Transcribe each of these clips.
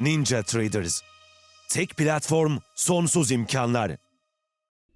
Ninja Traders. Tek platform, sonsuz imkanlar.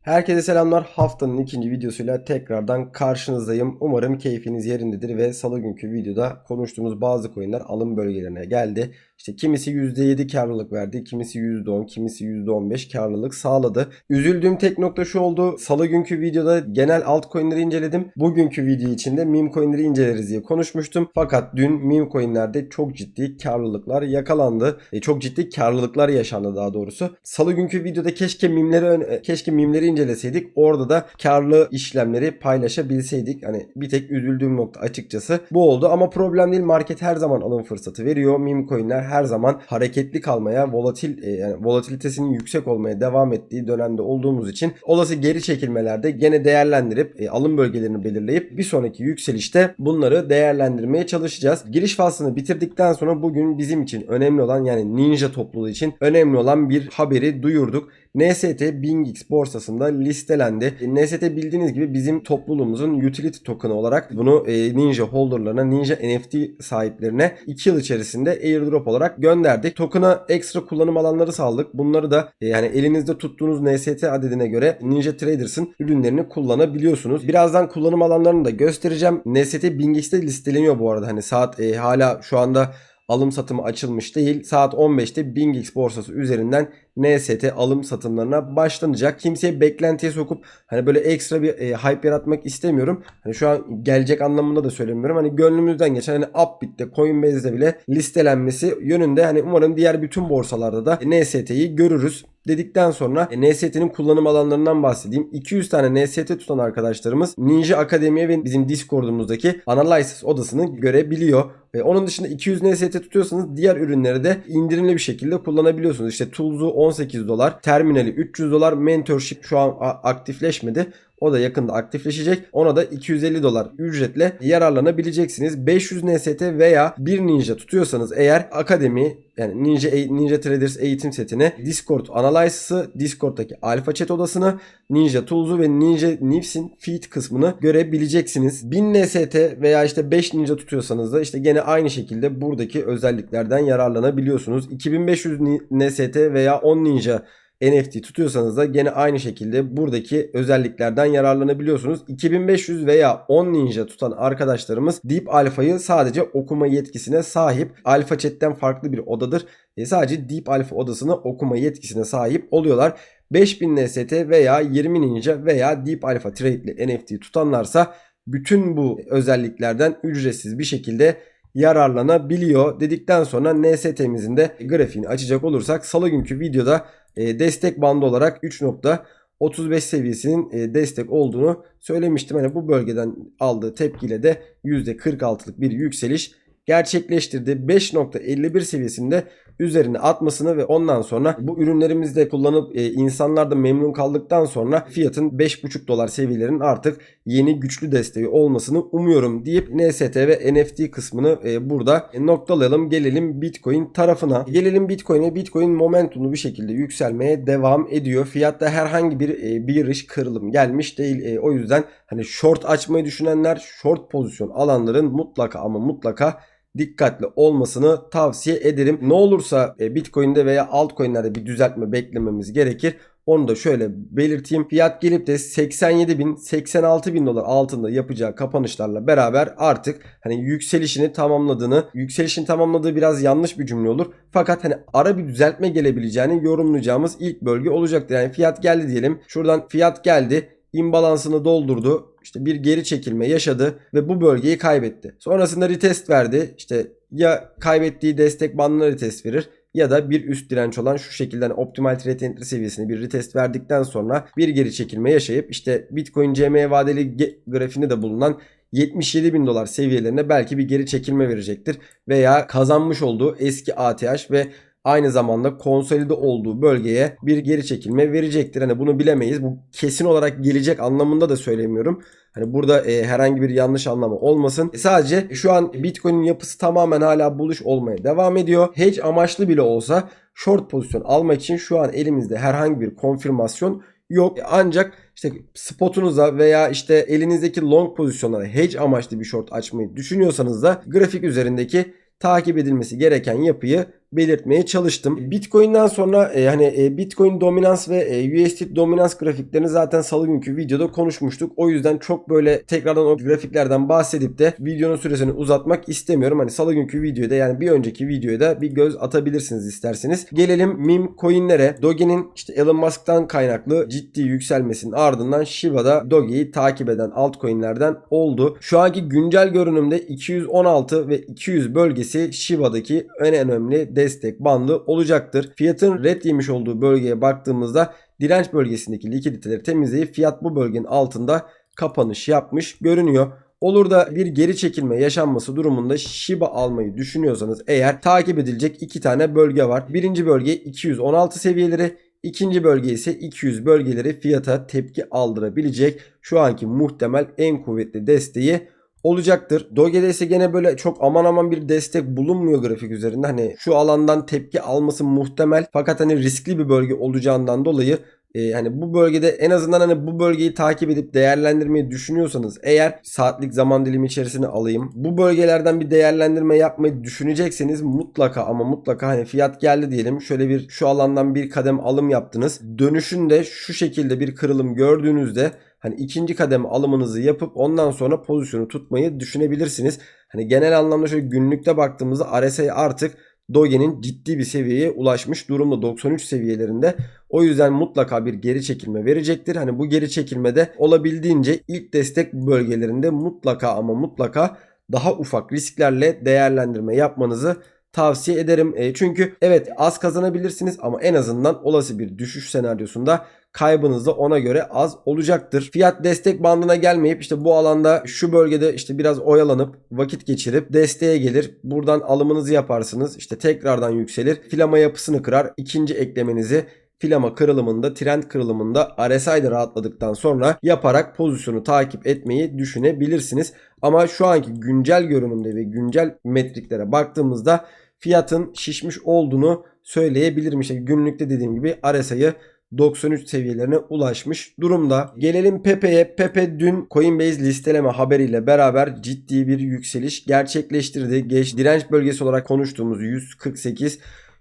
Herkese selamlar. Haftanın ikinci videosuyla tekrardan karşınızdayım. Umarım keyfiniz yerindedir ve salı günkü videoda konuştuğumuz bazı coinler alım bölgelerine geldi. İşte kimisi %7 karlılık verdi, kimisi %10, kimisi %15 karlılık sağladı. Üzüldüğüm tek nokta şu oldu. Salı günkü videoda genel altcoin'leri inceledim. Bugünkü video içinde meme coin'leri inceleriz diye konuşmuştum. Fakat dün meme coin'lerde çok ciddi karlılıklar yakalandı. E, çok ciddi karlılıklar yaşandı daha doğrusu. Salı günkü videoda keşke mimleri ön- keşke mimleri inceleseydik. Orada da karlı işlemleri paylaşabilseydik. Hani bir tek üzüldüğüm nokta açıkçası bu oldu ama problem değil. Market her zaman alım fırsatı veriyor. Meme coin'ler her zaman hareketli kalmaya, volatil e, yani volatilitesinin yüksek olmaya devam ettiği dönemde olduğumuz için olası geri çekilmelerde gene değerlendirip e, alım bölgelerini belirleyip bir sonraki yükselişte bunları değerlendirmeye çalışacağız. Giriş faslını bitirdikten sonra bugün bizim için önemli olan yani Ninja topluluğu için önemli olan bir haberi duyurduk. NST BingX borsasında listelendi. NST bildiğiniz gibi bizim topluluğumuzun utility token'ı olarak bunu e, Ninja holderlarına, Ninja NFT sahiplerine 2 yıl içerisinde airdrop olarak gönderdik. Token'a ekstra kullanım alanları sağladık. Bunları da e, yani elinizde tuttuğunuz NST adedine göre Ninja Traders'ın ürünlerini kullanabiliyorsunuz. Birazdan kullanım alanlarını da göstereceğim. NST BingX'te listeleniyor bu arada. Hani saat e, hala şu anda alım satımı açılmış değil. Saat 15'te BingX borsası üzerinden NST alım satımlarına başlanacak. Kimseye beklentiye sokup hani böyle ekstra bir e, hype yaratmak istemiyorum. Hani şu an gelecek anlamında da söylemiyorum. Hani gönlümüzden geçen hani Upbit'te, Coinbase'de bile listelenmesi yönünde hani umarım diğer bütün borsalarda da NST'yi görürüz dedikten sonra e, NST'nin kullanım alanlarından bahsedeyim. 200 tane NST tutan arkadaşlarımız Ninja Akademi'ye ve bizim Discord'umuzdaki Analysis odasını görebiliyor. E, onun dışında 200 NST tutuyorsanız diğer ürünleri de indirimli bir şekilde kullanabiliyorsunuz. İşte Tools'u 18 dolar, Terminal'i 300 dolar, Mentorship şu an aktifleşmedi. O da yakında aktifleşecek. Ona da 250 dolar ücretle yararlanabileceksiniz. 500 NST veya 1 Ninja tutuyorsanız eğer akademi yani Ninja Ninja Traders eğitim setini Discord Analysis'ı, Discord'daki Alpha Chat odasını, Ninja Tools'u ve Ninja Nifs'in feed kısmını görebileceksiniz. 1000 NST veya işte 5 Ninja tutuyorsanız da işte gene aynı şekilde buradaki özelliklerden yararlanabiliyorsunuz. 2500 Ni- NST veya 10 Ninja NFT tutuyorsanız da gene aynı şekilde buradaki özelliklerden yararlanabiliyorsunuz. 2500 veya 10 Ninja tutan arkadaşlarımız Deep Alpha'yı sadece okuma yetkisine sahip. Alpha Chat'ten farklı bir odadır. E sadece Deep Alpha odasını okuma yetkisine sahip oluyorlar. 5000 NST veya 20 Ninja veya Deep Alpha Trade'li NFT tutanlarsa bütün bu özelliklerden ücretsiz bir şekilde yararlanabiliyor dedikten sonra NST'mizin de grafiğini açacak olursak salı günkü videoda destek bandı olarak 3.35 seviyesinin e, destek olduğunu söylemiştim. Hani bu bölgeden aldığı tepkiyle de %46'lık bir yükseliş gerçekleştirdi. 5.51 seviyesinde üzerine atmasını ve ondan sonra bu ürünlerimizde kullanıp e, insanlar da memnun kaldıktan sonra fiyatın 5.5 dolar seviyelerinin artık yeni güçlü desteği olmasını umuyorum deyip NST ve NFT kısmını e, burada noktalayalım. Gelelim Bitcoin tarafına. Gelelim Bitcoin'e. Bitcoin momentumlu bir şekilde yükselmeye devam ediyor. Fiyatta herhangi bir e, bir kırılım gelmiş değil. E, o yüzden hani short açmayı düşünenler short pozisyon alanların mutlaka ama mutlaka dikkatli olmasını tavsiye ederim. Ne olursa e, Bitcoin'de veya altcoin'lerde bir düzeltme beklememiz gerekir. Onu da şöyle belirteyim. Fiyat gelip de 87 bin 86 bin dolar altında yapacağı kapanışlarla beraber artık hani yükselişini tamamladığını yükselişini tamamladığı biraz yanlış bir cümle olur. Fakat hani ara bir düzeltme gelebileceğini yorumlayacağımız ilk bölge olacaktır. Yani fiyat geldi diyelim. Şuradan fiyat geldi imbalansını doldurdu. İşte bir geri çekilme yaşadı ve bu bölgeyi kaybetti. Sonrasında retest verdi. İşte ya kaybettiği destek bandına retest verir ya da bir üst direnç olan şu şekilde hani optimal trade entry seviyesine bir retest verdikten sonra bir geri çekilme yaşayıp işte Bitcoin CME vadeli grafiğinde de bulunan 77 bin dolar seviyelerine belki bir geri çekilme verecektir. Veya kazanmış olduğu eski ATH ve aynı zamanda konsolide olduğu bölgeye bir geri çekilme verecektir. Hani bunu bilemeyiz. Bu kesin olarak gelecek anlamında da söylemiyorum. Hani burada e, herhangi bir yanlış anlamı olmasın. E, sadece şu an Bitcoin'in yapısı tamamen hala buluş olmaya devam ediyor. Hedge amaçlı bile olsa short pozisyon almak için şu an elimizde herhangi bir konfirmasyon yok. E, Ancak işte spotunuza veya işte elinizdeki long pozisyonlara hedge amaçlı bir short açmayı düşünüyorsanız da grafik üzerindeki takip edilmesi gereken yapıyı belirtmeye çalıştım. Bitcoin'den sonra e, hani e, Bitcoin dominans ve e, USD dominans grafiklerini zaten salı günkü videoda konuşmuştuk. O yüzden çok böyle tekrardan o grafiklerden bahsedip de videonun süresini uzatmak istemiyorum. Hani salı günkü videoda yani bir önceki videoda bir göz atabilirsiniz isterseniz. Gelelim meme coinlere. Doge'nin işte Elon Musk'tan kaynaklı ciddi yükselmesinin ardından Shiba'da Doge'yi takip eden altcoin'lerden oldu. Şu anki güncel görünümde 216 ve 200 bölgesi Shiba'daki en önemli destek bandı olacaktır. Fiyatın red yemiş olduğu bölgeye baktığımızda direnç bölgesindeki likiditeleri temizleyip fiyat bu bölgenin altında kapanış yapmış görünüyor. Olur da bir geri çekilme yaşanması durumunda Shiba almayı düşünüyorsanız eğer takip edilecek iki tane bölge var. Birinci bölge 216 seviyeleri, ikinci bölge ise 200 bölgeleri fiyata tepki aldırabilecek şu anki muhtemel en kuvvetli desteği olacaktır. Doge'de ise gene böyle çok aman aman bir destek bulunmuyor grafik üzerinde. Hani şu alandan tepki alması muhtemel fakat hani riskli bir bölge olacağından dolayı e, hani bu bölgede en azından hani bu bölgeyi takip edip değerlendirmeyi düşünüyorsanız eğer saatlik zaman dilimi içerisine alayım. Bu bölgelerden bir değerlendirme yapmayı düşünecekseniz mutlaka ama mutlaka hani fiyat geldi diyelim. Şöyle bir şu alandan bir kadem alım yaptınız. Dönüşünde şu şekilde bir kırılım gördüğünüzde hani ikinci kademe alımınızı yapıp ondan sonra pozisyonu tutmayı düşünebilirsiniz. Hani genel anlamda şöyle günlükte baktığımızda RSI artık Doge'nin ciddi bir seviyeye ulaşmış durumda 93 seviyelerinde. O yüzden mutlaka bir geri çekilme verecektir. Hani bu geri çekilmede olabildiğince ilk destek bölgelerinde mutlaka ama mutlaka daha ufak risklerle değerlendirme yapmanızı tavsiye ederim. E, çünkü evet az kazanabilirsiniz ama en azından olası bir düşüş senaryosunda kaybınız da ona göre az olacaktır. Fiyat destek bandına gelmeyip işte bu alanda şu bölgede işte biraz oyalanıp vakit geçirip desteğe gelir. Buradan alımınızı yaparsınız. İşte tekrardan yükselir. Filama yapısını kırar. İkinci eklemenizi filama kırılımında, trend kırılımında RSI'de rahatladıktan sonra yaparak pozisyonu takip etmeyi düşünebilirsiniz. Ama şu anki güncel görünümde ve güncel metriklere baktığımızda fiyatın şişmiş olduğunu söyleyebilirim. İşte günlükte dediğim gibi RSI'yi 93 seviyelerine ulaşmış durumda. Gelelim Pepe'ye. Pepe dün Coinbase listeleme haberiyle beraber ciddi bir yükseliş gerçekleştirdi. Geç direnç bölgesi olarak konuştuğumuz 148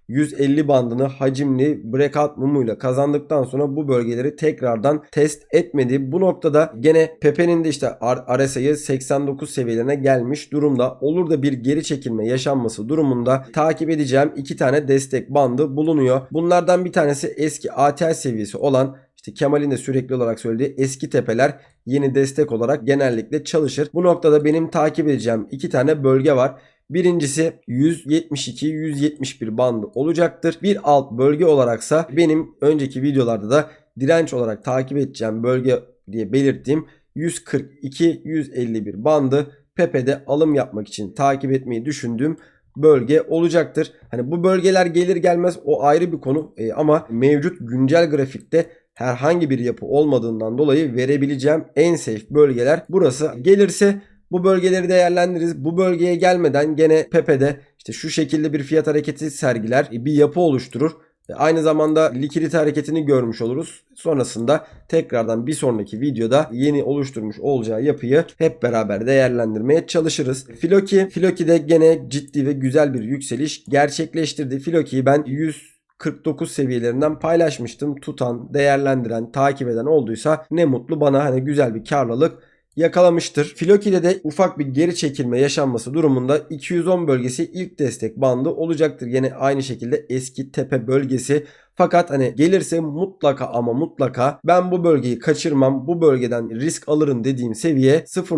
150 bandını hacimli breakout mumuyla kazandıktan sonra bu bölgeleri tekrardan test etmedi. Bu noktada gene Pepe'nin de işte RSI'yi 89 seviyelerine gelmiş durumda. Olur da bir geri çekilme yaşanması durumunda takip edeceğim iki tane destek bandı bulunuyor. Bunlardan bir tanesi eski ATL seviyesi olan işte Kemal'in de sürekli olarak söylediği eski tepeler yeni destek olarak genellikle çalışır. Bu noktada benim takip edeceğim iki tane bölge var. Birincisi 172-171 bandı olacaktır. Bir alt bölge olaraksa benim önceki videolarda da direnç olarak takip edeceğim bölge diye belirttiğim 142-151 bandı Pepe'de alım yapmak için takip etmeyi düşündüğüm bölge olacaktır. Hani bu bölgeler gelir gelmez o ayrı bir konu e, ama mevcut güncel grafikte herhangi bir yapı olmadığından dolayı verebileceğim en safe bölgeler burası. Gelirse bu bölgeleri değerlendiririz. Bu bölgeye gelmeden gene Pepe'de işte şu şekilde bir fiyat hareketi sergiler. Bir yapı oluşturur. Aynı zamanda likidite hareketini görmüş oluruz. Sonrasında tekrardan bir sonraki videoda yeni oluşturmuş olacağı yapıyı hep beraber değerlendirmeye çalışırız. Filoki, Filoki'de gene ciddi ve güzel bir yükseliş gerçekleştirdi. Filoki'yi ben 100 49 seviyelerinden paylaşmıştım. Tutan, değerlendiren, takip eden olduysa ne mutlu bana hani güzel bir karlılık yakalamıştır. Filoki'de de ufak bir geri çekilme yaşanması durumunda 210 bölgesi ilk destek bandı olacaktır. Yine aynı şekilde eski tepe bölgesi. Fakat hani gelirse mutlaka ama mutlaka ben bu bölgeyi kaçırmam. Bu bölgeden risk alırım dediğim seviye 0.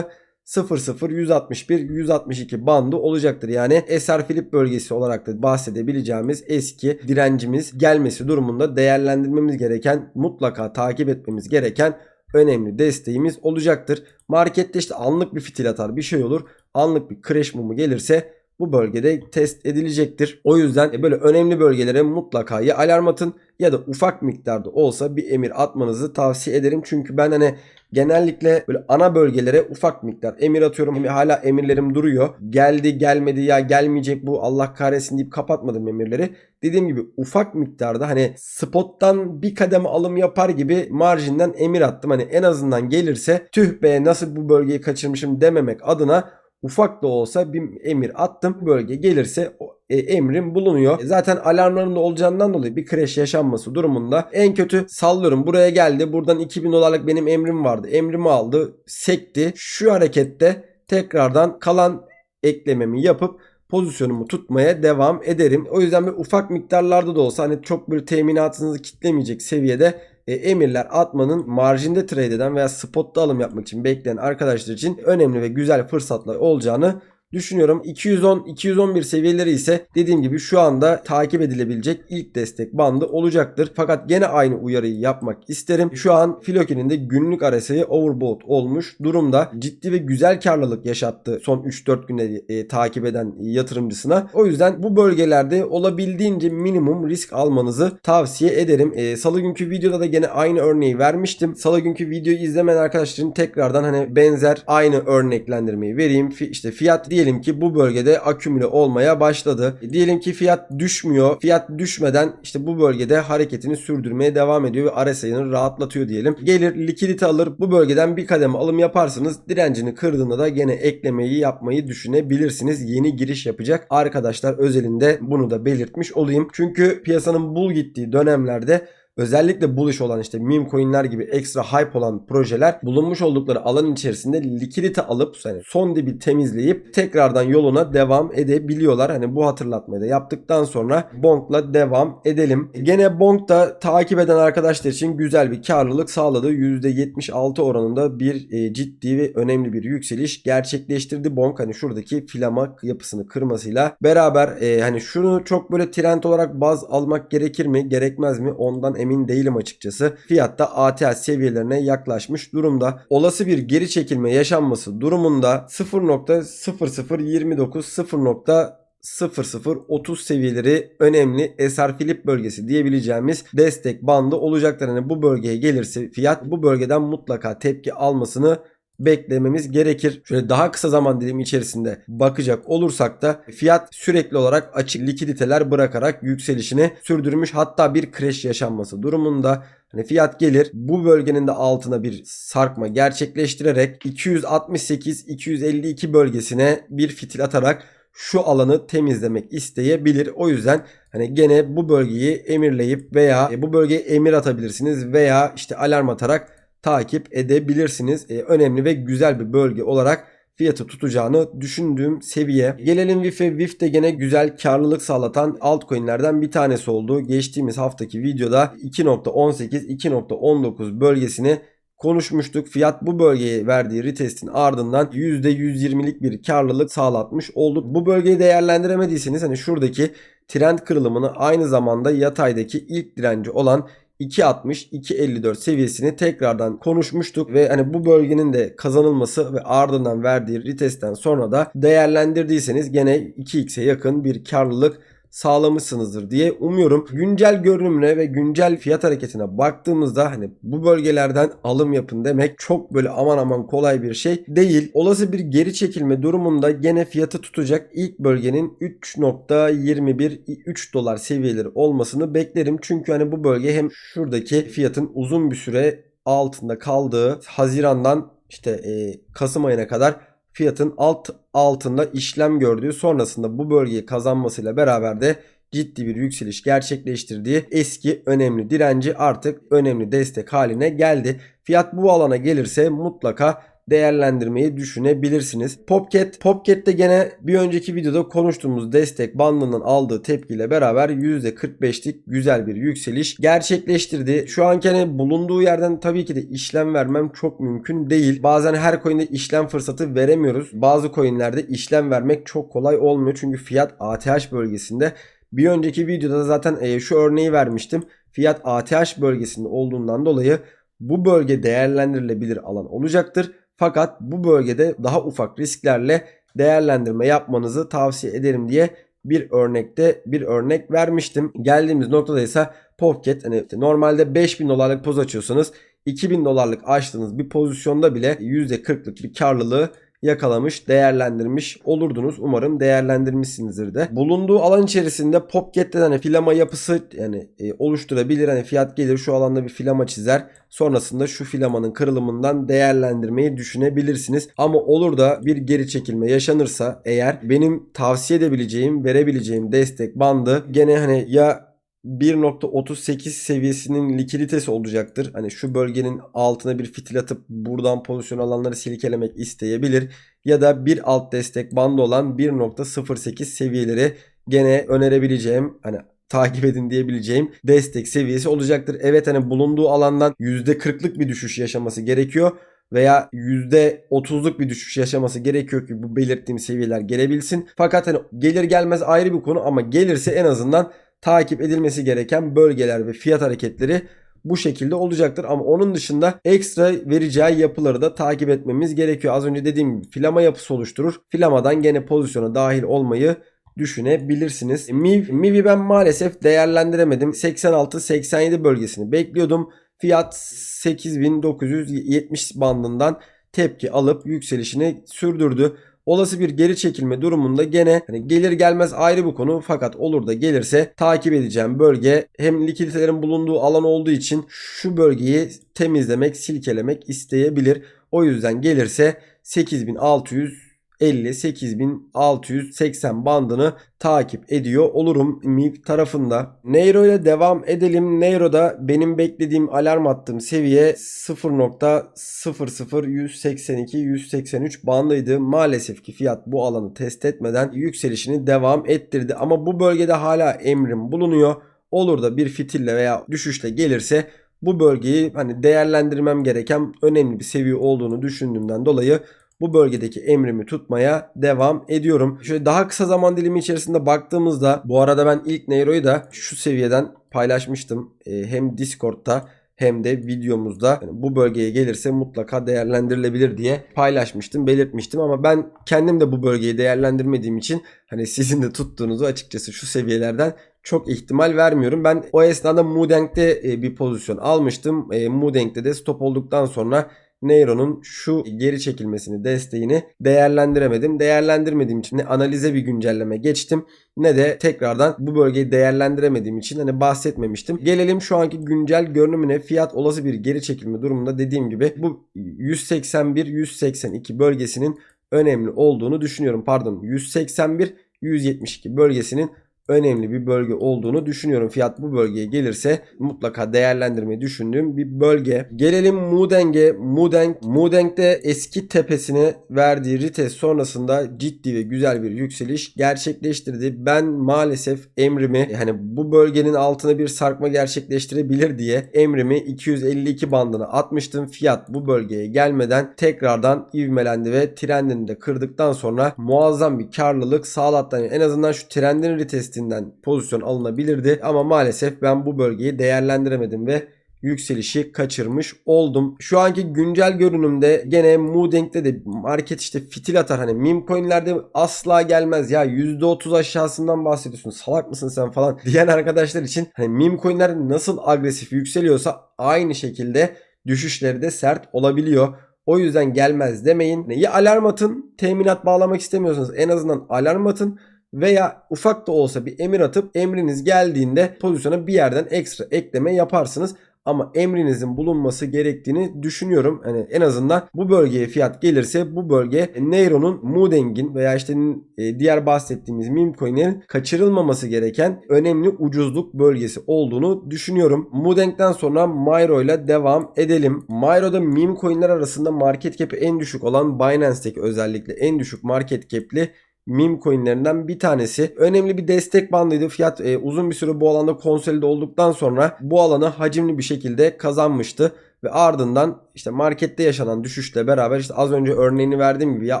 00 161 162 bandı olacaktır. Yani Eser Filip bölgesi olarak da bahsedebileceğimiz eski direncimiz gelmesi durumunda değerlendirmemiz gereken mutlaka takip etmemiz gereken önemli desteğimiz olacaktır. Markette işte anlık bir fitil atar bir şey olur. Anlık bir crash mumu gelirse bu bölgede test edilecektir. O yüzden e, böyle önemli bölgelere mutlaka ya alarm atın ya da ufak miktarda olsa bir emir atmanızı tavsiye ederim. Çünkü ben hani genellikle böyle ana bölgelere ufak miktar emir atıyorum. Hala emirlerim duruyor. Geldi gelmedi ya gelmeyecek bu Allah kahretsin deyip kapatmadım emirleri. Dediğim gibi ufak miktarda hani spottan bir kademe alım yapar gibi marjinden emir attım. Hani en azından gelirse tüh be nasıl bu bölgeyi kaçırmışım dememek adına ufak da olsa bir emir attım. Bölge gelirse e, emrim bulunuyor. E, Zaten alarmların da olacağından dolayı bir crash yaşanması durumunda en kötü sallıyorum buraya geldi. Buradan 2000 dolarlık benim emrim vardı. Emrimi aldı, sekti. Şu harekette tekrardan kalan eklememi yapıp pozisyonumu tutmaya devam ederim. O yüzden bir ufak miktarlarda da olsa hani çok böyle teminatınızı kitlemeyecek seviyede e, emirler atmanın marjinde trade eden veya spotta alım yapmak için bekleyen arkadaşlar için önemli ve güzel fırsatlar olacağını düşünüyorum. 210 211 seviyeleri ise dediğim gibi şu anda takip edilebilecek ilk destek bandı olacaktır. Fakat gene aynı uyarıyı yapmak isterim. Şu an Filoki'nin de günlük RSI'yi overbought olmuş durumda. Ciddi ve güzel karlılık yaşattı son 3-4 günde e, takip eden yatırımcısına. O yüzden bu bölgelerde olabildiğince minimum risk almanızı tavsiye ederim. E, Salı günkü videoda da gene aynı örneği vermiştim. Salı günkü videoyu izlemeyen arkadaşların tekrardan hani benzer aynı örneklendirmeyi vereyim. Fi, işte fiyat diyelim ki bu bölgede akümüle olmaya başladı. E, diyelim ki fiyat düşmüyor. Fiyat düşmeden işte bu bölgede hareketini sürdürmeye devam ediyor ve RSI'ni rahatlatıyor diyelim. Gelir likidite alır bu bölgeden bir kademe alım yaparsınız. Direncini kırdığında da gene eklemeyi yapmayı düşünebilirsiniz. Yeni giriş yapacak arkadaşlar özelinde bunu da belirtmiş olayım. Çünkü piyasanın bul gittiği dönemlerde özellikle bullish olan işte meme coinler gibi ekstra hype olan projeler bulunmuş oldukları alan içerisinde likidite alıp yani son dibi temizleyip tekrardan yoluna devam edebiliyorlar. Hani bu hatırlatmayı da yaptıktan sonra Bonk'la devam edelim. Gene Bonk'ta takip eden arkadaşlar için güzel bir karlılık sağladı. %76 oranında bir e, ciddi ve önemli bir yükseliş gerçekleştirdi Bonk. Hani şuradaki filama yapısını kırmasıyla beraber e, hani şunu çok böyle trend olarak baz almak gerekir mi gerekmez mi ondan emin değilim açıkçası. Fiyatta ATH seviyelerine yaklaşmış durumda. Olası bir geri çekilme yaşanması durumunda 0.0029 0.0030 seviyeleri önemli SR Philip bölgesi diyebileceğimiz destek bandı olacaktır. Yani bu bölgeye gelirse fiyat bu bölgeden mutlaka tepki almasını beklememiz gerekir. Şöyle daha kısa zaman dilimi içerisinde bakacak olursak da fiyat sürekli olarak açık likiditeler bırakarak yükselişini sürdürmüş. Hatta bir crash yaşanması durumunda Hani fiyat gelir bu bölgenin de altına bir sarkma gerçekleştirerek 268-252 bölgesine bir fitil atarak şu alanı temizlemek isteyebilir. O yüzden hani gene bu bölgeyi emirleyip veya e, bu bölgeye emir atabilirsiniz veya işte alarm atarak takip edebilirsiniz. E, önemli ve güzel bir bölge olarak fiyatı tutacağını düşündüğüm seviye. Gelelim VIF'e. VIF de gene güzel karlılık sağlatan altcoin'lerden bir tanesi oldu. Geçtiğimiz haftaki videoda 2.18-2.19 bölgesini konuşmuştuk. Fiyat bu bölgeye verdiği retestin ardından %120'lik bir karlılık sağlatmış oldu. Bu bölgeyi değerlendiremediyseniz hani şuradaki trend kırılımını aynı zamanda yataydaki ilk direnci olan 2.60-2.54 seviyesini tekrardan konuşmuştuk ve hani bu bölgenin de kazanılması ve ardından verdiği retestten sonra da değerlendirdiyseniz gene 2x'e yakın bir karlılık sağlamışsınızdır diye umuyorum. Güncel görünümüne ve güncel fiyat hareketine baktığımızda hani bu bölgelerden alım yapın demek çok böyle aman aman kolay bir şey değil. Olası bir geri çekilme durumunda gene fiyatı tutacak ilk bölgenin 3.21 3 dolar seviyeleri olmasını beklerim. Çünkü hani bu bölge hem şuradaki fiyatın uzun bir süre altında kaldığı Haziran'dan işte e, Kasım ayına kadar fiyatın alt altında işlem gördüğü sonrasında bu bölgeyi kazanmasıyla beraber de ciddi bir yükseliş gerçekleştirdiği eski önemli direnci artık önemli destek haline geldi. Fiyat bu alana gelirse mutlaka değerlendirmeyi düşünebilirsiniz. Popcat, Popcat'te gene bir önceki videoda konuştuğumuz destek bandından aldığı tepkiyle beraber %45'lik güzel bir yükseliş gerçekleştirdi. Şu anki hani bulunduğu yerden tabii ki de işlem vermem çok mümkün değil. Bazen her coin'de işlem fırsatı veremiyoruz. Bazı coin'lerde işlem vermek çok kolay olmuyor. Çünkü fiyat ATH bölgesinde. Bir önceki videoda zaten e, şu örneği vermiştim. Fiyat ATH bölgesinde olduğundan dolayı bu bölge değerlendirilebilir alan olacaktır. Fakat bu bölgede daha ufak risklerle değerlendirme yapmanızı tavsiye ederim diye bir örnekte bir örnek vermiştim. Geldiğimiz noktada ise Popcat hani normalde 5000 dolarlık poz açıyorsanız 2000 dolarlık açtığınız bir pozisyonda bile %40'lık bir karlılığı yakalamış, değerlendirmiş olurdunuz. Umarım değerlendirmişsinizdir de. Bulunduğu alan içerisinde Popget'te hani filama yapısı yani e, oluşturabilir. Hani fiyat gelir şu alanda bir filama çizer. Sonrasında şu filamanın kırılımından değerlendirmeyi düşünebilirsiniz. Ama olur da bir geri çekilme yaşanırsa eğer benim tavsiye edebileceğim, verebileceğim destek bandı gene hani ya 1.38 seviyesinin likiditesi olacaktır. Hani şu bölgenin altına bir fitil atıp buradan pozisyon alanları silkelemek isteyebilir. Ya da bir alt destek bandı olan 1.08 seviyeleri gene önerebileceğim hani takip edin diyebileceğim destek seviyesi olacaktır. Evet hani bulunduğu alandan %40'lık bir düşüş yaşaması gerekiyor veya %30'luk bir düşüş yaşaması gerekiyor ki bu belirttiğim seviyeler gelebilsin. Fakat hani gelir gelmez ayrı bir konu ama gelirse en azından takip edilmesi gereken bölgeler ve fiyat hareketleri bu şekilde olacaktır. Ama onun dışında ekstra vereceği yapıları da takip etmemiz gerekiyor. Az önce dediğim gibi filama yapısı oluşturur. Filamadan gene pozisyona dahil olmayı düşünebilirsiniz. MIV, MIV'i ben maalesef değerlendiremedim. 86-87 bölgesini bekliyordum. Fiyat 8970 bandından tepki alıp yükselişini sürdürdü. Olası bir geri çekilme durumunda gene hani gelir gelmez ayrı bir konu fakat olur da gelirse takip edeceğim bölge hem likiditelerin bulunduğu alan olduğu için şu bölgeyi temizlemek, silkelemek isteyebilir. O yüzden gelirse 8600 50 8680 bandını takip ediyor olurum MIV tarafında. Neiro ile devam edelim. Neiro'da benim beklediğim alarm attığım seviye 0.00182 183 bandıydı. Maalesef ki fiyat bu alanı test etmeden yükselişini devam ettirdi. Ama bu bölgede hala emrim bulunuyor. Olur da bir fitille veya düşüşle gelirse bu bölgeyi hani değerlendirmem gereken önemli bir seviye olduğunu düşündüğümden dolayı bu bölgedeki emrimi tutmaya devam ediyorum. Şöyle daha kısa zaman dilimi içerisinde baktığımızda bu arada ben ilk Neiro'yu da şu seviyeden paylaşmıştım. Ee, hem Discord'da hem de videomuzda yani bu bölgeye gelirse mutlaka değerlendirilebilir diye paylaşmıştım, belirtmiştim ama ben kendim de bu bölgeyi değerlendirmediğim için hani sizin de tuttuğunuzu açıkçası şu seviyelerden çok ihtimal vermiyorum. Ben o esnada Mudeng'de e, bir pozisyon almıştım. E, Mudeng'de de stop olduktan sonra Neyro'nun şu geri çekilmesini, desteğini değerlendiremedim. Değerlendirmediğim için ne analize bir güncelleme geçtim ne de tekrardan bu bölgeyi değerlendiremediğim için hani bahsetmemiştim. Gelelim şu anki güncel görünümüne fiyat olası bir geri çekilme durumunda dediğim gibi bu 181-182 bölgesinin önemli olduğunu düşünüyorum. Pardon 181 172 bölgesinin önemli bir bölge olduğunu düşünüyorum. Fiyat bu bölgeye gelirse mutlaka değerlendirmeyi düşündüğüm bir bölge. Gelelim Mudeng'e. Mudeng, Mudeng'de eski tepesine verdiği retest sonrasında ciddi ve güzel bir yükseliş gerçekleştirdi. Ben maalesef emrimi yani bu bölgenin altına bir sarkma gerçekleştirebilir diye emrimi 252 bandına atmıştım. Fiyat bu bölgeye gelmeden tekrardan ivmelendi ve trendini de kırdıktan sonra muazzam bir karlılık sağlattı. Yani en azından şu trendin retesti testinden pozisyon alınabilirdi ama maalesef ben bu bölgeyi değerlendiremedim ve yükselişi kaçırmış oldum. Şu anki güncel görünümde gene Moodeng'de de market işte fitil atar. Hani meme coinlerde asla gelmez ya %30 aşağısından bahsediyorsun salak mısın sen falan diyen arkadaşlar için hani meme coinler nasıl agresif yükseliyorsa aynı şekilde düşüşleri de sert olabiliyor. O yüzden gelmez demeyin. Ya alarm atın teminat bağlamak istemiyorsanız en azından alarm atın veya ufak da olsa bir emir atıp emriniz geldiğinde pozisyona bir yerden ekstra ekleme yaparsınız. Ama emrinizin bulunması gerektiğini düşünüyorum. Hani en azından bu bölgeye fiyat gelirse bu bölge Neiro'nun Mudeng'in veya işte e, diğer bahsettiğimiz meme coin'lerin kaçırılmaması gereken önemli ucuzluk bölgesi olduğunu düşünüyorum. Mudeng'den sonra Myro ile devam edelim. Myro'da meme coin'ler arasında market cap'i en düşük olan Binance'deki özellikle en düşük market cap'li meme coinlerinden bir tanesi. Önemli bir destek bandıydı. Fiyat e, uzun bir süre bu alanda konsolide olduktan sonra bu alanı hacimli bir şekilde kazanmıştı. Ve ardından işte markette yaşanan düşüşle beraber işte az önce örneğini verdiğim gibi ya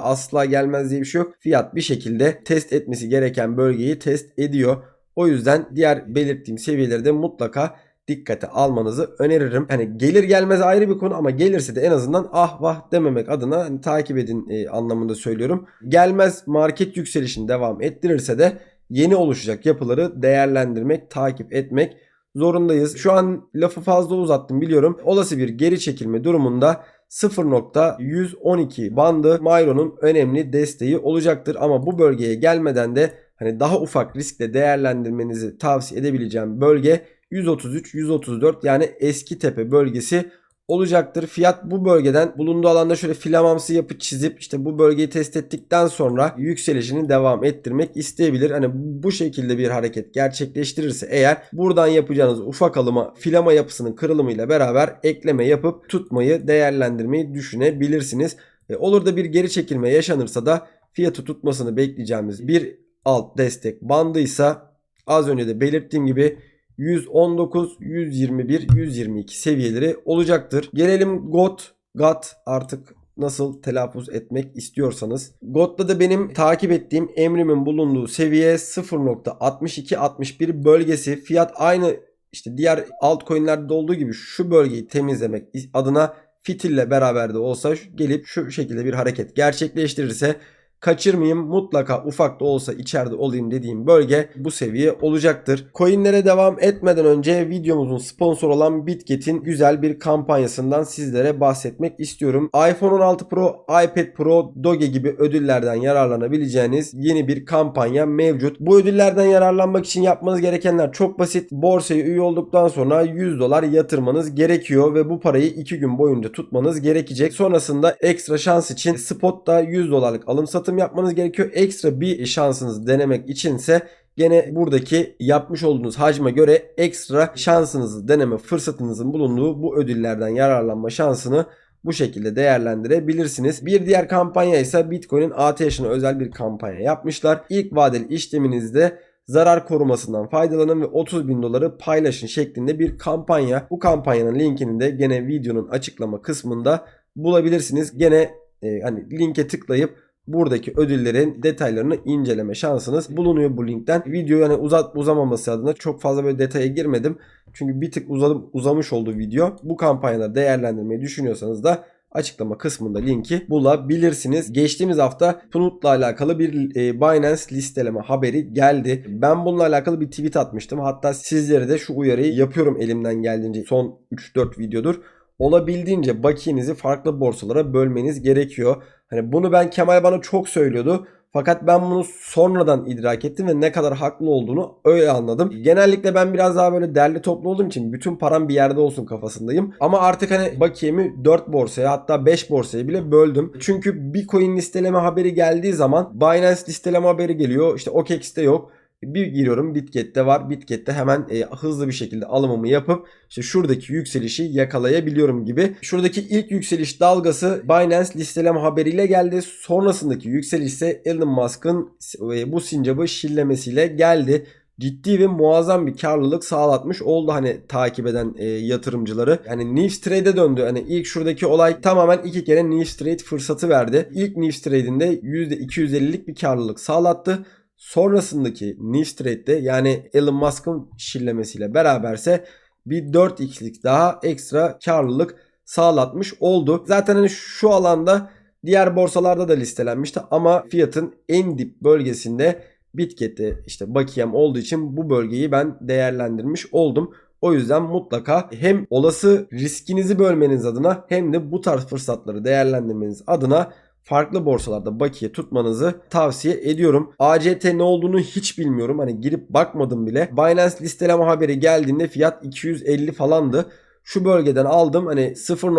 asla gelmez diye bir şey yok. Fiyat bir şekilde test etmesi gereken bölgeyi test ediyor. O yüzden diğer belirttiğim seviyeleri de mutlaka dikkate almanızı öneririm. Hani gelir gelmez ayrı bir konu ama gelirse de en azından ah vah dememek adına hani takip edin e, anlamında söylüyorum. Gelmez market yükselişini devam ettirirse de yeni oluşacak yapıları değerlendirmek, takip etmek zorundayız. Şu an lafı fazla uzattım biliyorum. Olası bir geri çekilme durumunda 0.112 bandı Myron'un önemli desteği olacaktır. Ama bu bölgeye gelmeden de hani daha ufak riskle değerlendirmenizi tavsiye edebileceğim bölge 133-134 yani eski tepe bölgesi olacaktır. Fiyat bu bölgeden bulunduğu alanda şöyle filamamsı yapı çizip işte bu bölgeyi test ettikten sonra yükselişini devam ettirmek isteyebilir. Hani bu şekilde bir hareket gerçekleştirirse eğer buradan yapacağınız ufak alıma filama yapısının kırılımıyla beraber ekleme yapıp tutmayı değerlendirmeyi düşünebilirsiniz. E, olur da bir geri çekilme yaşanırsa da fiyatı tutmasını bekleyeceğimiz bir alt destek bandıysa az önce de belirttiğim gibi 119, 121, 122 seviyeleri olacaktır. Gelelim GOT, GAT artık nasıl telaffuz etmek istiyorsanız. GOT'ta da benim takip ettiğim emrimin bulunduğu seviye 0.62-61 bölgesi. Fiyat aynı işte diğer altcoin'lerde olduğu gibi şu bölgeyi temizlemek adına fitille beraber de olsa gelip şu şekilde bir hareket gerçekleştirirse kaçırmayayım mutlaka ufak da olsa içeride olayım dediğim bölge bu seviye olacaktır. Coinlere devam etmeden önce videomuzun sponsor olan Bitget'in güzel bir kampanyasından sizlere bahsetmek istiyorum. iPhone 16 Pro, iPad Pro, Doge gibi ödüllerden yararlanabileceğiniz yeni bir kampanya mevcut. Bu ödüllerden yararlanmak için yapmanız gerekenler çok basit. Borsaya üye olduktan sonra 100 dolar yatırmanız gerekiyor ve bu parayı 2 gün boyunca tutmanız gerekecek. Sonrasında ekstra şans için spotta 100 dolarlık alım satım yapmanız gerekiyor. Ekstra bir şansınızı denemek içinse gene buradaki yapmış olduğunuz hacme göre ekstra şansınızı deneme fırsatınızın bulunduğu bu ödüllerden yararlanma şansını bu şekilde değerlendirebilirsiniz. Bir diğer kampanya ise Bitcoin'in ATH'ına özel bir kampanya yapmışlar. İlk vadeli işleminizde zarar korumasından faydalanın ve 30 bin doları paylaşın şeklinde bir kampanya. Bu kampanyanın linkini de gene videonun açıklama kısmında bulabilirsiniz. Gene e, hani linke tıklayıp buradaki ödüllerin detaylarını inceleme şansınız bulunuyor bu linkten. Videoyu hani uzat uzamaması adına çok fazla böyle detaya girmedim. Çünkü bir tık uzadım, uzamış oldu video. Bu kampanyaları değerlendirmeyi düşünüyorsanız da açıklama kısmında linki bulabilirsiniz. Geçtiğimiz hafta Punut'la alakalı bir e, Binance listeleme haberi geldi. Ben bununla alakalı bir tweet atmıştım. Hatta sizlere de şu uyarıyı yapıyorum elimden geldiğince son 3-4 videodur. Olabildiğince bakiyenizi farklı borsalara bölmeniz gerekiyor. Hani bunu ben Kemal bana çok söylüyordu. Fakat ben bunu sonradan idrak ettim ve ne kadar haklı olduğunu öyle anladım. Genellikle ben biraz daha böyle derli toplu olduğum için bütün param bir yerde olsun kafasındayım. Ama artık hani bakiyemi 4 borsaya hatta 5 borsaya bile böldüm. Çünkü bir coin listeleme haberi geldiği zaman Binance listeleme haberi geliyor. İşte OKEX'te yok. Bir giriyorum Bitget'te var. Bitget'te hemen e, hızlı bir şekilde alımımı yapıp işte şuradaki yükselişi yakalayabiliyorum gibi. Şuradaki ilk yükseliş dalgası Binance listeleme haberiyle geldi. Sonrasındaki yükseliş ise Elon Musk'ın e, bu sincabı şillemesiyle geldi ciddi ve muazzam bir karlılık sağlatmış oldu hani takip eden e, yatırımcıları. Yani News Trade'e döndü. Hani ilk şuradaki olay tamamen iki kere News Trade fırsatı verdi. İlk News Trade'inde %250'lik bir karlılık sağlattı. Sonrasındaki News Trade'de yani Elon Musk'ın şillemesiyle beraberse bir 4x'lik daha ekstra karlılık sağlatmış oldu. Zaten hani şu alanda diğer borsalarda da listelenmişti ama fiyatın en dip bölgesinde Bitget'te işte bakiyem olduğu için bu bölgeyi ben değerlendirmiş oldum. O yüzden mutlaka hem olası riskinizi bölmeniz adına hem de bu tarz fırsatları değerlendirmeniz adına farklı borsalarda bakiye tutmanızı tavsiye ediyorum. ACT ne olduğunu hiç bilmiyorum. Hani girip bakmadım bile. Binance listeleme haberi geldiğinde fiyat 250 falandı. Şu bölgeden aldım hani 0.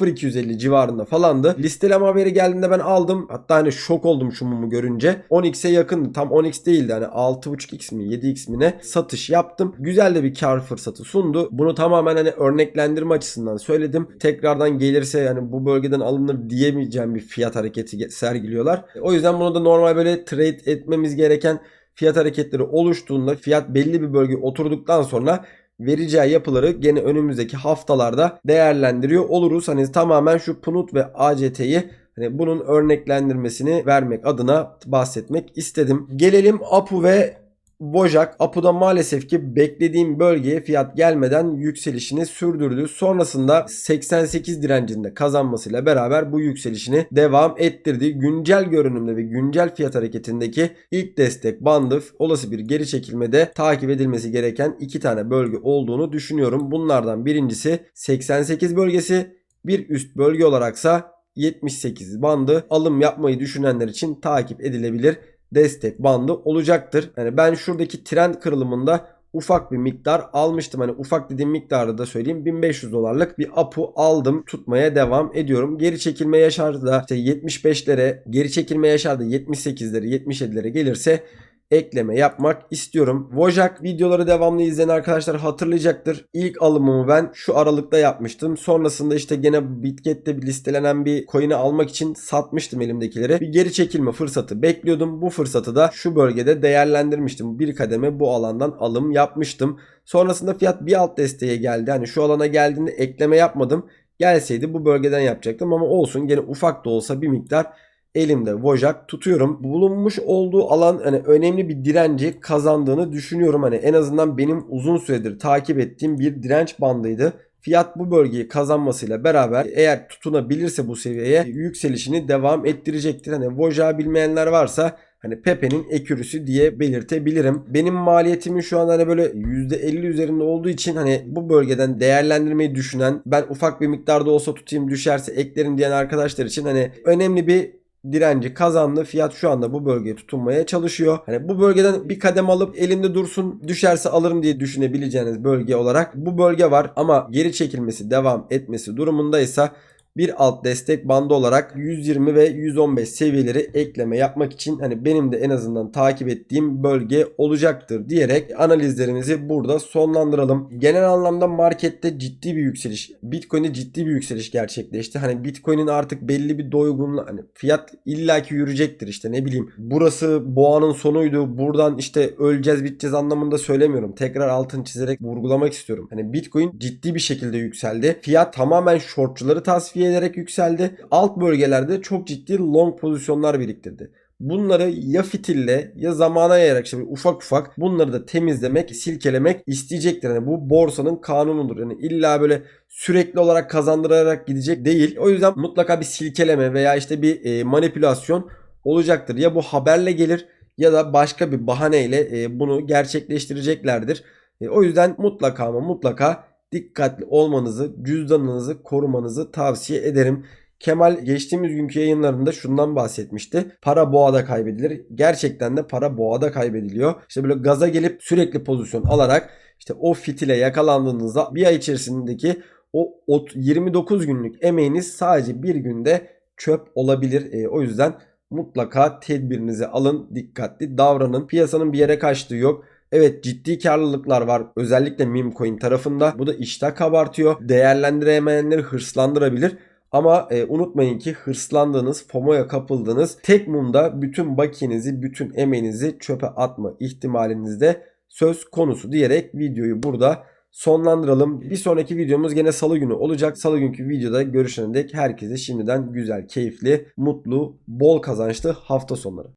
0250 civarında falandı. Listeleme haberi geldiğinde ben aldım. Hatta hani şok oldum şu mumu görünce. 10x'e yakındı. Tam 10x değildi. Hani 6.5x mi 7x mi ne satış yaptım. Güzel de bir kar fırsatı sundu. Bunu tamamen hani örneklendirme açısından söyledim. Tekrardan gelirse yani bu bölgeden alınır diyemeyeceğim bir fiyat hareketi sergiliyorlar. O yüzden bunu da normal böyle trade etmemiz gereken fiyat hareketleri oluştuğunda fiyat belli bir bölge oturduktan sonra vereceği yapıları gene önümüzdeki haftalarda değerlendiriyor oluruz. Hani tamamen şu Punut ve ACT'yi hani bunun örneklendirmesini vermek adına bahsetmek istedim. Gelelim Apu ve Bojak Apu'da maalesef ki beklediğim bölgeye fiyat gelmeden yükselişini sürdürdü. Sonrasında 88 direncinde kazanmasıyla beraber bu yükselişini devam ettirdi. Güncel görünümde ve güncel fiyat hareketindeki ilk destek bandı olası bir geri çekilmede takip edilmesi gereken iki tane bölge olduğunu düşünüyorum. Bunlardan birincisi 88 bölgesi Bir üst bölge olaraksa 78 bandı alım yapmayı düşünenler için takip edilebilir destek bandı olacaktır. Yani ben şuradaki trend kırılımında ufak bir miktar almıştım. Hani ufak dediğim miktarı da söyleyeyim. 1500 dolarlık bir apu aldım. Tutmaya devam ediyorum. Geri çekilme yaşardı da işte 75'lere geri çekilme yaşardı 78'lere 77'lere gelirse ekleme yapmak istiyorum. Wojak videoları devamlı izleyen arkadaşlar hatırlayacaktır. İlk alımımı ben şu aralıkta yapmıştım. Sonrasında işte gene Bitget'te bir listelenen bir coin'i almak için satmıştım elimdekileri. Bir geri çekilme fırsatı bekliyordum. Bu fırsatı da şu bölgede değerlendirmiştim. Bir kademe bu alandan alım yapmıştım. Sonrasında fiyat bir alt desteğe geldi. Hani şu alana geldiğinde ekleme yapmadım. Gelseydi bu bölgeden yapacaktım ama olsun gene ufak da olsa bir miktar elimde Wojak tutuyorum. Bulunmuş olduğu alan hani önemli bir direnci kazandığını düşünüyorum. Hani en azından benim uzun süredir takip ettiğim bir direnç bandıydı. Fiyat bu bölgeyi kazanmasıyla beraber eğer tutunabilirse bu seviyeye yükselişini devam ettirecektir. Hani Wojak bilmeyenler varsa hani Pepe'nin ekürüsü diye belirtebilirim. Benim maliyetimin şu an hani böyle %50 üzerinde olduğu için hani bu bölgeden değerlendirmeyi düşünen ben ufak bir miktarda olsa tutayım düşerse eklerim diyen arkadaşlar için hani önemli bir direnci kazandı. Fiyat şu anda bu bölgeye tutunmaya çalışıyor. Hani bu bölgeden bir kadem alıp elimde dursun düşerse alırım diye düşünebileceğiniz bölge olarak bu bölge var ama geri çekilmesi devam etmesi durumundaysa bir alt destek bandı olarak 120 ve 115 seviyeleri ekleme yapmak için hani benim de en azından takip ettiğim bölge olacaktır diyerek analizlerimizi burada sonlandıralım. Genel anlamda markette ciddi bir yükseliş, Bitcoin'de ciddi bir yükseliş gerçekleşti. Hani Bitcoin'in artık belli bir doygunluğu hani fiyat illaki yürüyecektir işte ne bileyim. Burası boğanın sonuydu. Buradan işte öleceğiz biteceğiz anlamında söylemiyorum. Tekrar altını çizerek vurgulamak istiyorum. Hani Bitcoin ciddi bir şekilde yükseldi. Fiyat tamamen shortçuları tasfiye ederek yükseldi. Alt bölgelerde çok ciddi long pozisyonlar biriktirdi. Bunları ya fitille ya zamana yayarak işte ufak ufak bunları da temizlemek, silkelemek isteyecektir. Yani bu borsanın kanunudur. Yani illa böyle sürekli olarak kazandırarak gidecek değil. O yüzden mutlaka bir silkeleme veya işte bir e, manipülasyon olacaktır. Ya bu haberle gelir ya da başka bir bahaneyle e, bunu gerçekleştireceklerdir. E, o yüzden mutlaka ama mutlaka dikkatli olmanızı, cüzdanınızı korumanızı tavsiye ederim. Kemal geçtiğimiz günkü yayınlarında şundan bahsetmişti. Para boğada kaybedilir. Gerçekten de para boğada kaybediliyor. İşte böyle gaza gelip sürekli pozisyon alarak işte o fitile yakalandığınızda bir ay içerisindeki o 29 günlük emeğiniz sadece bir günde çöp olabilir. E, o yüzden mutlaka tedbirinizi alın, dikkatli davranın. Piyasanın bir yere kaçtığı yok. Evet ciddi karlılıklar var özellikle meme coin tarafında. Bu da iştah kabartıyor. Değerlendiremeyenleri hırslandırabilir. Ama e, unutmayın ki hırslandığınız, FOMO'ya kapıldığınız tek mumda bütün bakiyenizi, bütün emeğinizi çöpe atma ihtimalinizde söz konusu diyerek videoyu burada sonlandıralım. Bir sonraki videomuz gene salı günü olacak. Salı günkü videoda görüşene dek herkese şimdiden güzel, keyifli, mutlu, bol kazançlı hafta sonları.